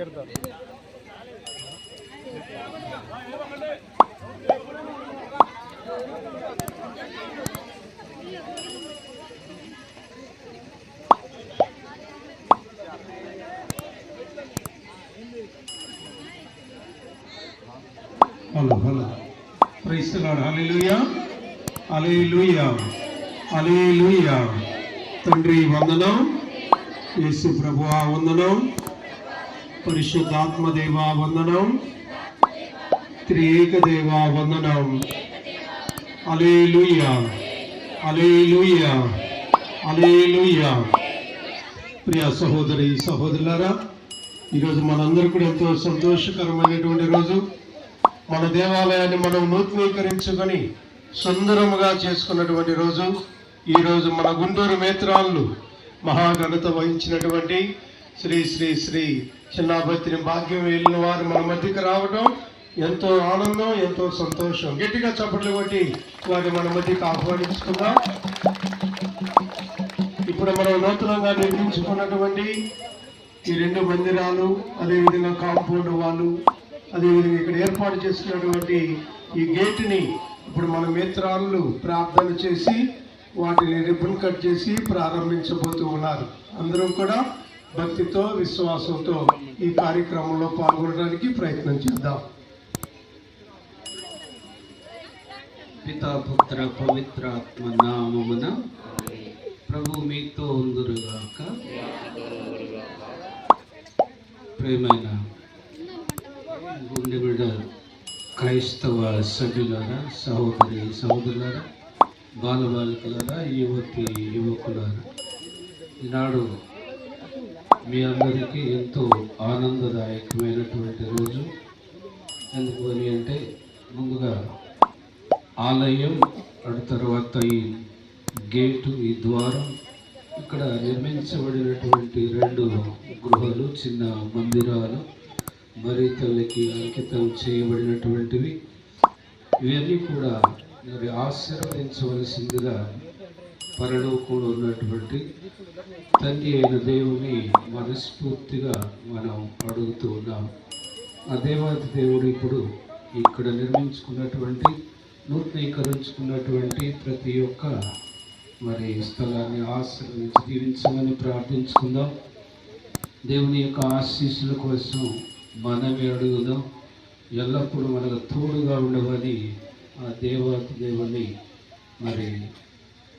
చేరుతారు hello hello. Praise Lord hallelujah. Hallelujah. తండ్రి వందనం. యేసు ప్రభువా వందనం. పరిశుద్ధాత్మ దేవా వందనం. త్రియేక దేవా వందనం. అలేలుయ్యా అలేలుయ్యా అలేలుయ్యా ప్రియ సహోదరి సహోదరులారా ఈరోజు మనందరూ కూడా ఎంతో సంతోషకరమైనటువంటి రోజు. మన దేవాలయాన్ని మనం నూతనీకరించుకొని సుందరముగా చేసుకున్నటువంటి రోజు. ఈ రోజు మన గుంటూరు మేత్రాలను మహాఘనత వహించినటువంటి శ్రీ శ్రీ శ్రీ చిన్నాభత్రిని భాగ్యం వెళ్ళిన వారు మన మధ్యకి రావడం ఎంతో ఆనందం ఎంతో సంతోషం. గట్టిగా చప్పట్లు కొట్టి వారిని మన మధ్యకి ఆహ్వానించుకుందాం. ఇప్పుడు మనం నూతనంగా నిర్మించుకున్నటువంటి ఈ రెండు మందిరాలు అదేవిధంగా కాంపౌండ్ వాళ్ళు అదేవిధంగా ఇక్కడ ఏర్పాటు చేసినటువంటి ఈ గేటుని ఇప్పుడు మన మిత్రాలు ప్రార్థన చేసి వాటిని రిబ్బన్ కట్ చేసి ప్రారంభించబోతూ ఉన్నారు. అందరం కూడా భక్తితో విశ్వాసంతో ఈ కార్యక్రమంలో పాల్గొనడానికి ప్రయత్నం చేద్దాం. పితాపుత్ర పవిత్ర ఆత్మ నామమున ప్రభు మీతో ఉందురుగాక ప్రేమైన గుండె బిడ్డ క్రైస్తవ సభ్యులారా సహోదరి సహోదరులారా బాలబాలికలారా యువతి యువకులారా ఈనాడు మీ అందరికీ ఎంతో ఆనందదాయకమైనటువంటి రోజు. ఎందుకని అంటే ముందుగా ఆలయం అటు తర్వాత ఈ గేటు ఈ ద్వారం ఇక్కడ నిర్మించబడినటువంటి రెండు గృహాలు చిన్న మందిరాలు మరి తల్లికి అంకితం చేయబడినటువంటివి. ఇవన్నీ కూడా మరి ఆశీర్వదించవలసిందిగా పరలోకంలో ఉన్నటువంటి తండ్రి అయిన దేవుని మనస్ఫూర్తిగా మనం అడుగుతూ ఉన్నాం. ఆ దేవాది దేవుడు ఇప్పుడు ఇక్కడ నిర్మించుకున్నటువంటి నూతనీకరించుకున్నటువంటి ప్రతి ఒక్క మరి స్థలాన్ని ఆశ్రయించి దీవించమని ప్రార్థించుకుందాం. దేవుని యొక్క ఆశీస్సుల కోసం మనమే అడుగుదాం. ఎల్లప్పుడూ మనకు తోడుగా ఉండవని ఆ దేవాతి దేవుని మరి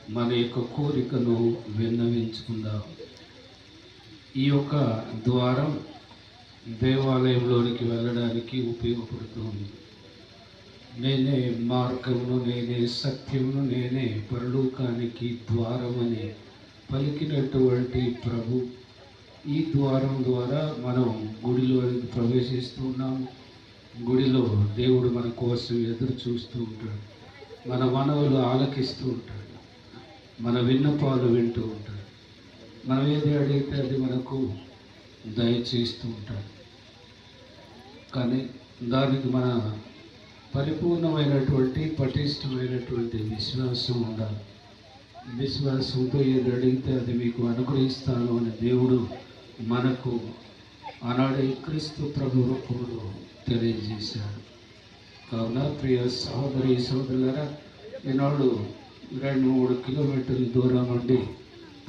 మన యొక్క కోరికను విన్నవించుకుందాం. ఈ యొక్క ద్వారం దేవాలయంలోనికి వెళ్ళడానికి ఉపయోగపడుతుంది. నేనే మార్గమును నేనే సత్యమును నేనే పరలోకానికి ద్వారమని పలికినటువంటి ప్రభు. ఈ ద్వారం ద్వారా మనం గుడిలోనికి ప్రవేశిస్తున్నాము గుడిలో దేవుడు మన కోసం ఎదురు చూస్తూ ఉంటాడు. మన మనవులు ఆలకిస్తూ ఉంటాడు. మన విన్నపాలు వింటూ ఉంటాడు. మనం ఏది అడిగితే అది మనకు దయచేస్తూ ఉంటాడు. కానీ దానికి మన పరిపూర్ణమైనటువంటి పటిష్టమైనటువంటి విశ్వాసం ఉండాలి. విశ్వాసంతో ఏది అడిగితే అది మీకు అనుగ్రహిస్తాను అని దేవుడు మనకు ఆనాడు క్రీస్తు ప్రభు రూపంలో తెలియజేశాడు. కావున ప్రియ సహోదరి సహోదరులరా ఈనాడు రెండు మూడు కిలోమీటర్ల దూరం నుండి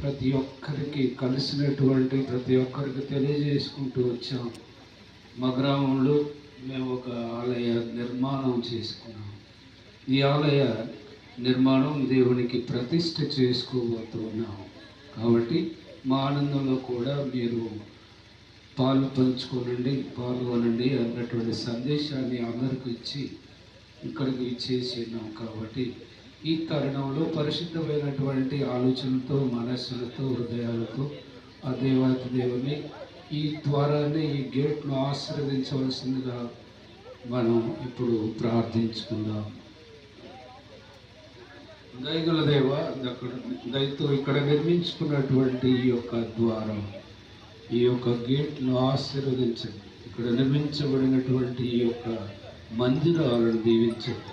ప్రతి ఒక్కరికి కలిసినటువంటి ప్రతి ఒక్కరికి తెలియజేసుకుంటూ వచ్చాం. మా గ్రామంలో మేము ఒక ఆలయ నిర్మాణం చేసుకున్నాం. ఈ ఆలయ నిర్మాణం దేవునికి ప్రతిష్ట చేసుకోబోతున్నాం. కాబట్టి మా ఆనందంలో కూడా మీరు పాలు పంచుకోనండి పాల్గొనండి అన్నటువంటి సందేశాన్ని అందరికి ఇచ్చి ఇక్కడికి ఇచ్చేసి ఉన్నాం. కాబట్టి ఈ తరుణంలో పరిశుద్ధమైనటువంటి ఆలోచనతో మనస్సులతో హృదయాలతో ఆ దేవాతి దేవుని ఈ ద్వారాన్ని ఈ గేట్ను ఆశీర్వదించవలసిందిగా మనం ఇప్పుడు ప్రార్థించుకుందాం. దయగల దేవ దైతో దయతో ఇక్కడ నిర్మించుకున్నటువంటి ఈ యొక్క ద్వారం ఈ యొక్క గేట్ను ఆశీర్వదించండి. ఇక్కడ నిర్మించబడినటువంటి ఈ యొక్క మందిరాలను దీవించండి.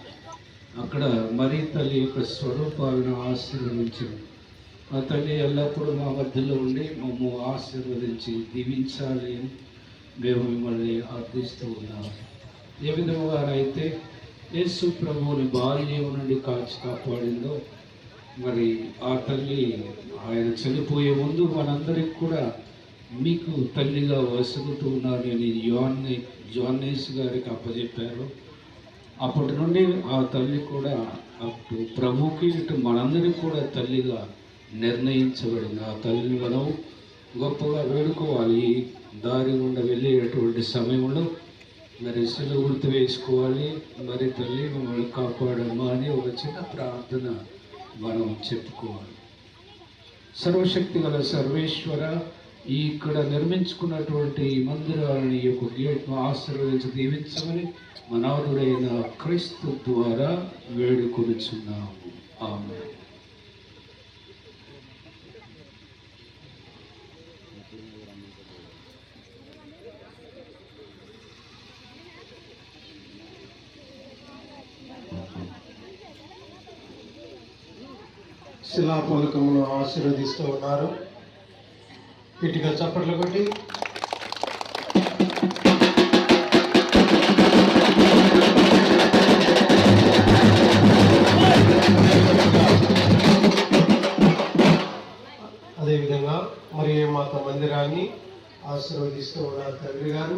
అక్కడ మరీ తల్లి యొక్క స్వరూపాలను ఆశీర్వదించండి మా తల్లి ఎల్లప్పుడూ మా మధ్యలో ఉండి మమ్ము ఆశీర్వదించి దీవించాలి అని మేము మిమ్మల్ని అర్థిస్తూ ఉన్నాము ఏ విధముగా అయితే యేసు ప్రభువుని బాల్యం నుండి కాచి కాపాడిందో మరి ఆ తల్లి ఆయన చనిపోయే ముందు మనందరికి కూడా మీకు తల్లిగా వసుగుతూ ఉన్నారు అని యోన్ని జోన్నేస్ గారికి అప్పచెప్పారు అప్పటి నుండి ఆ తల్లి కూడా అటు ప్రభుకి ఇటు మనందరికి కూడా తల్లిగా నిర్ణయించబడింది. ఆ తల్లిని మనం గొప్పగా వేడుకోవాలి. దారి గుండా వెళ్ళేటటువంటి సమయంలో మరి సెలవు గుర్తు వేసుకోవాలి. మరి తల్లి మమ్మల్ని కాపాడమ్మా అని ఒక చిన్న ప్రార్థన మనం చెప్పుకోవాలి. సర్వశక్తి గల సర్వేశ్వర ఈ ఇక్కడ నిర్మించుకున్నటువంటి ఈ మందిరాలని ఈ యొక్క గేట్ను ఆశీర్వదించి దీవించమని మనవరుడైన క్రీస్తు ద్వారా వేడుకొనిచున్నాము. ఆమె శిలాపూలకమును ఆశీర్వదిస్తూ ఉన్నారు. గట్టిగా చప్పట్లు కొట్టి. అదేవిధంగా మరి మాత మందిరాన్ని ఆశీర్వదిస్తూ ఉన్నారు తండ్రి గారు.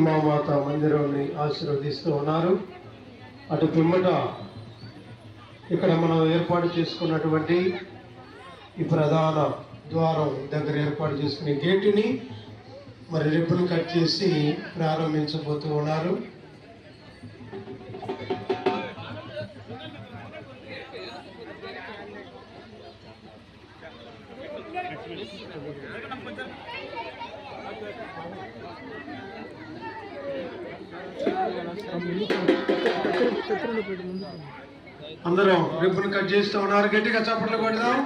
ఫాతిమా మాత మందిరాన్ని ఆశీర్వదిస్తూ ఉన్నారు. అటు పిమ్మట ఇక్కడ మనం ఏర్పాటు చేసుకున్నటువంటి ఈ ప్రధాన ద్వారం దగ్గర ఏర్పాటు చేసుకునే గేటుని మరి రిబ్బన్ కట్ చేసి ప్రారంభించబోతూ ఉన్నారు. అందరం రిబ్బన్ కట్ చేస్తూ. ఉన్నారు గట్టిగా చప్పట్లు కొడదాం.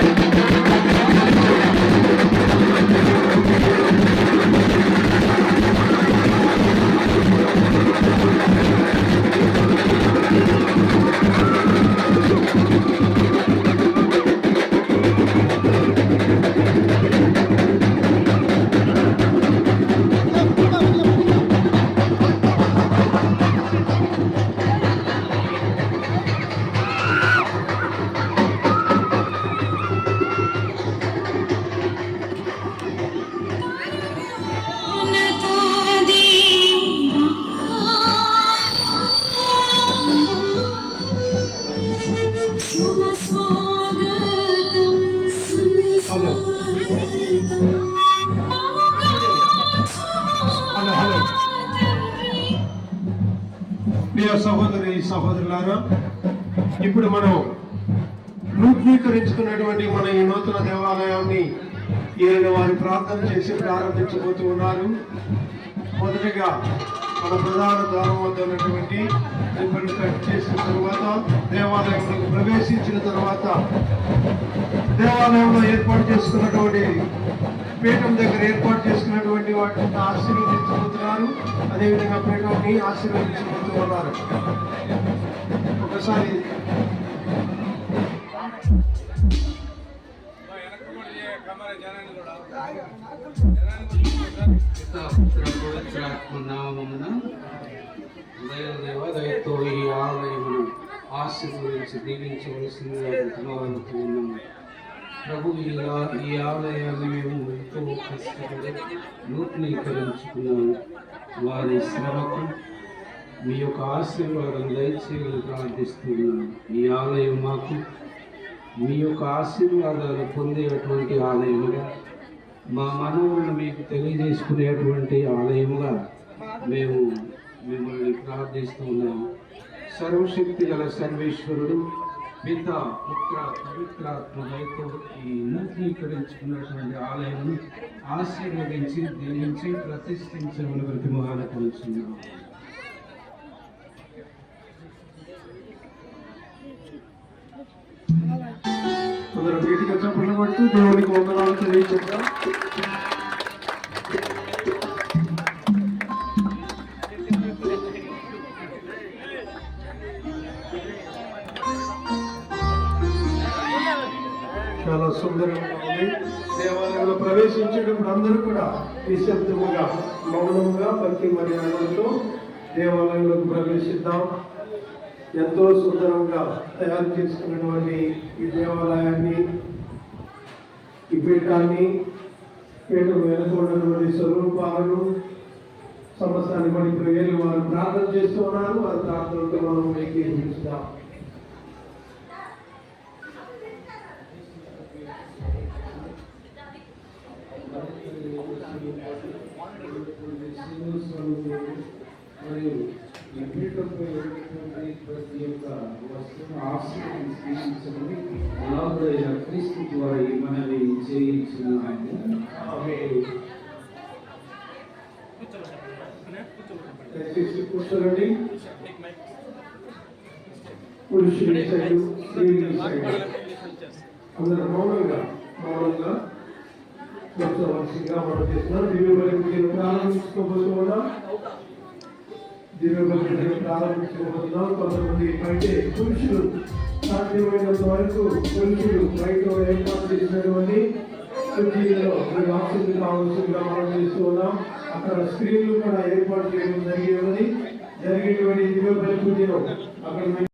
ప్రియ సహోదరి సహోదరులారా ఇప్పుడు మనం నూతనీకరించుకున్నటువంటి మన ఈ నూతన దేవాలయాన్ని ఈయన వారి ప్రార్థన చేసి ప్రారంభించబోతూ ఉన్నారు. మొదటిగా మన ప్రధాన ద్వారం వద్ద ఉన్నటువంటి రిబ్బన్ కట్ చేసిన తర్వాత దేవాలయంలోకి ప్రవేశించిన తర్వాత దేవాలయంలో ఏర్పాటు చేసుకున్నటువంటి పీఠం దగ్గర ఏర్పాటు చేసుకున్నటువంటి వాటిని ఆశీర్వదించబోతున్నారు. అదేవిధంగా పీఠంని ఆశీర్వదించబోతూ ఉన్నారు ఒకసారి దయతో ఈ ఆలయమును ఆశీర్వదించి దీవించవలసిందిగా కోరుతూ ఉన్నాము ప్రభు ఈ ఈ ఆలయాన్ని మేము ఎంతో కష్టపడి నూతనీకరించుకున్నాము. వారి శ్రమకు మీ యొక్క ఆశీర్వాదం దయచేయమని ప్రార్థిస్తున్నాను ఈ ఆలయం మాకు మీ యొక్క ఆశీర్వాదాలు పొందేటువంటి ఆలయముగా మా మనవులను మీకు తెలియజేసుకునేటువంటి ఆలయముగా మేము మిమ్మల్ని ప్రార్థిస్తున్నాము సర్వశక్తి గల సర్వేశ్వరుడు పెద్ద పుత్ర పవిత్రాత్మలతో ఈ నూతనీకరించుకున్నటువంటి ఆలయమును ఆశీర్వదించి దీవించి ప్రతిష్ఠించమని బ్రతిమహాన కొలుచున్నాము అందరూ వీటికి వచ్చినప్పుడు కొడుతూ దేవునికి వందనాలు తెలియజేద్దాం. నిశ్శబ్దముగా మౌనంగా భక్తి మర్యాదలతో దేవాలయంలోకి ప్రవేశిద్దాం. ఎంతో సుందరంగా తయారు చేసుకున్నటువంటి ఈ దేవాలయాన్ని ఈ పీఠాన్ని పీఠం వెనుకున్నటువంటి స్వరూపాలను సమస్తాన్ని బట్టి ప్రజలు వారు ప్రార్థన చేస్తూ ఉన్నారు. వారి ప్రార్థనతో మనం ఏకీభవిస్తాం. ప్రతి ఒక్క వస్తువును ఆశీర్వాదం స్వీకరించమని నాథుడైన క్రీస్తు ద్వారా ఈ మనవి చేయించున్నాము కూర్చోండి పురుషుడి సైడు స్త్రీల సైడు అందరూ మౌనంగా మౌనంగా కూర్చోవలసిందిగా మనం చేస్తున్నాం ప్రారంభించుకోబోతున్నాం దివ్య కొంతమంది బయట పురుషులు సాధ్యమైనంత వరకు పురుషులు బయట ఏర్పాటు చేసినటువంటి కావాల్సిందిగా మనం చేస్తూ ఉన్నాం అక్కడ స్క్రీన్లు కూడా ఏర్పాటు చేయడం జరిగేవని జరిగేటువంటి దివ్య అక్కడ